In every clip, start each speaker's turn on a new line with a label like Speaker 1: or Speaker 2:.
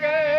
Speaker 1: llegué.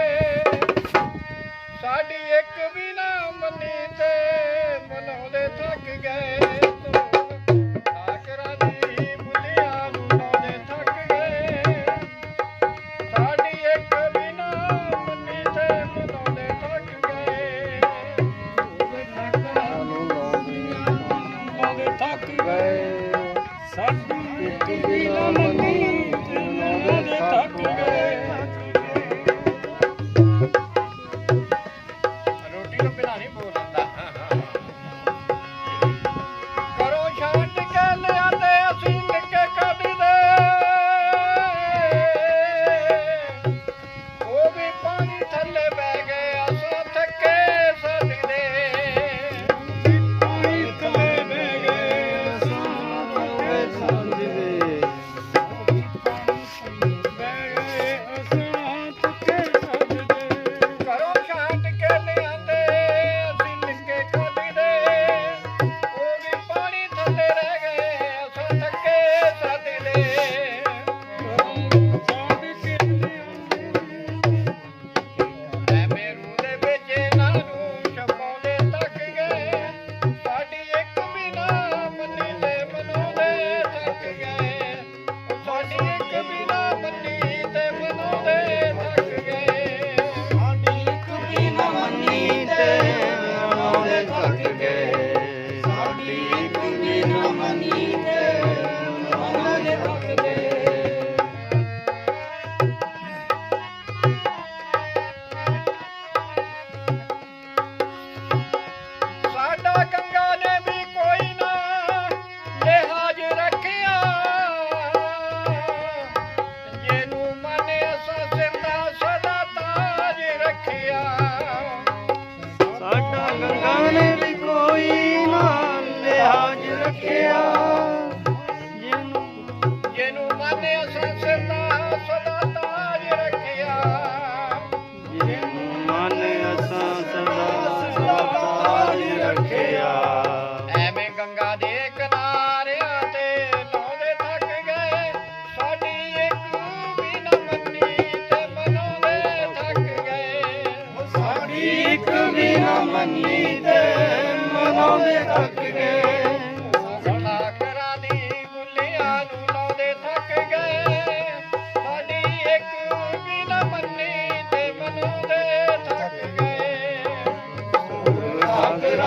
Speaker 1: ਸਕਿਆ ਜਿਹਨੂੰ ਜਿਹਨੂੰ ਮੰਨਿਆ ਸੰਸਦਾ ਸਦਾ ਤਾਜ ਰੱਖਿਆ। ਜਿਹਨੂੰ ਮੰਨਿਆ ਸੰਸਦਾ ਸਦਾ ਤਾਜ ਰੱਖਿਆ। ਐਵੇਂ ਗੰਗਾ ਦੇ ਕਿਨਾਰਿਆਂ ਤੇ ਲਾਉਂਦੇ ਥੱਕ ਗਏ। ਸਾਡੀ ਇੱਕ ਵੀ ਨਾ ਮੰਨੀ ਤੇ ਮਨਾਉਂਦੇ ਥੱਕ ਗਏ। ਸਾਡੀ ਇੱਕ ਵੀ ਨਾ ਮੰਨੀ ਤੇ ਮਨਾਉਂਦੇ ਥੱਕ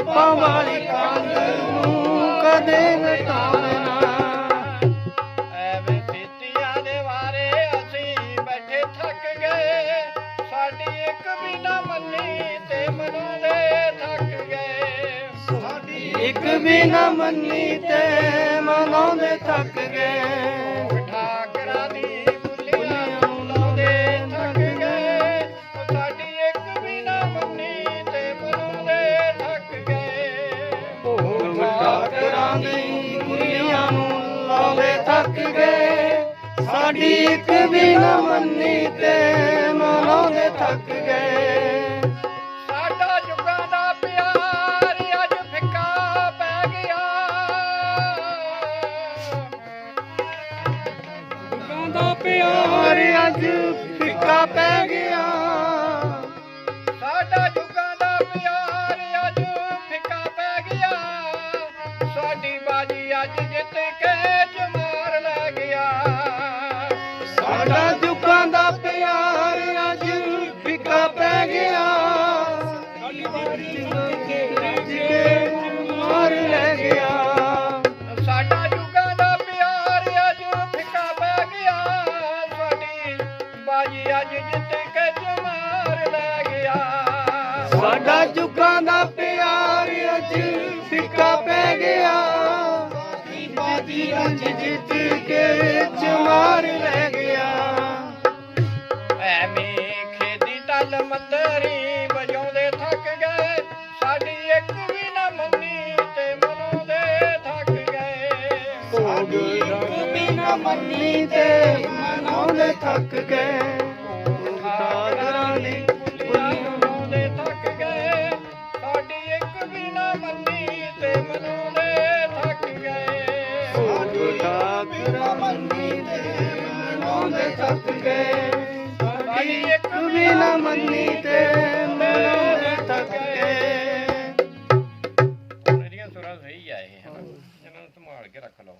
Speaker 1: ਪਾਪਾਂ ਕਦੇ ਮਿਟਾਉਣਾ ਅਸੀਂ ਬੈਠੇ ਥੱਕ ਗਏ। ਸਾਡੀ ਇੱਕ ਵੀ ਨਾ ਮੰਨੀ ਤੇ ਮਨਾਂ ਦੇ ਥੱਕ ਗਏ। ਸਾਡੀ ਇੱਕ ਵੀ ਮੰਨੀ ਤੇ ਮਨਾਂ ਦੇ ਥੱਕ ਗਏ। ਨਹੀਂ ਕੁੜੀਆਂ ਨੂੰ ਲਾਵੇ ਥੱਕ ਗਏ ਸਾਡੀ ਇੱਕ ਵੀ ਨਾ ਮੰਨੀ ਤੇ ਮਨਾਉਂਦੇ ਥੱਕ ਗਏ। ਸਾਡਾ ਜੁਗਾਂ ਦਾ ਪਿਆਰ ਅੱਜ ਫਿੱਕਾ ਪੈ ਗਿਆ। ਜੁਗਾਂ ਦਾ ਪਿਆਰ ਅੱਜ ਫਿੱਕਾ ਪੈ ਸਾਡਾ ਜੁਗਾਂ ਦਾ ਪਿਆਰ ਅੱਜ ਫਿੱਕਾ ਪੈ ਗਿਆ। ਬਾਜੀ ਬਾਜੀ ਰੰਜ ਜਿੱਤ ਕੇ ਚਮਾਰ ਰਹਿ ਗਿਆ। ਐਵੇਂ ਖੇਦੀ ਤਲ ਮੰਦਰੀ ਵਜਾਉਂਦੇ ਥੱਕ ਗਏ। ਸਾਡੀ ਇੱਕ ਵੀ ਨਾ ਮੰਨੀ ਤੇ ਮਨੋਂ ਦੇ ਥੱਕ ਗਏ। ਸਾਡੀ ਇੱਕ ਵੀ ਨਾ ਮੰਨੀ ਤੇ ਮਨੋਂ ਦੇ
Speaker 2: ਥੱਕ ਗਏ। ਸਤ ਗਏ ਸਾਡੀ ਇੱਕ ਵੀ ਨਾ ਮੰਨੀ ਤੇ ਮਨੋਂ ਥੱਕ ਗਏ
Speaker 3: ਮੇਰੀਆਂ ਸੁਰਾਂ ਸਹੀ ਆ ਇਹ ਇਹਨਾਂ ਨੂੰ ਸੰਭਾਲ ਕੇ ਰੱਖ ਲਓ।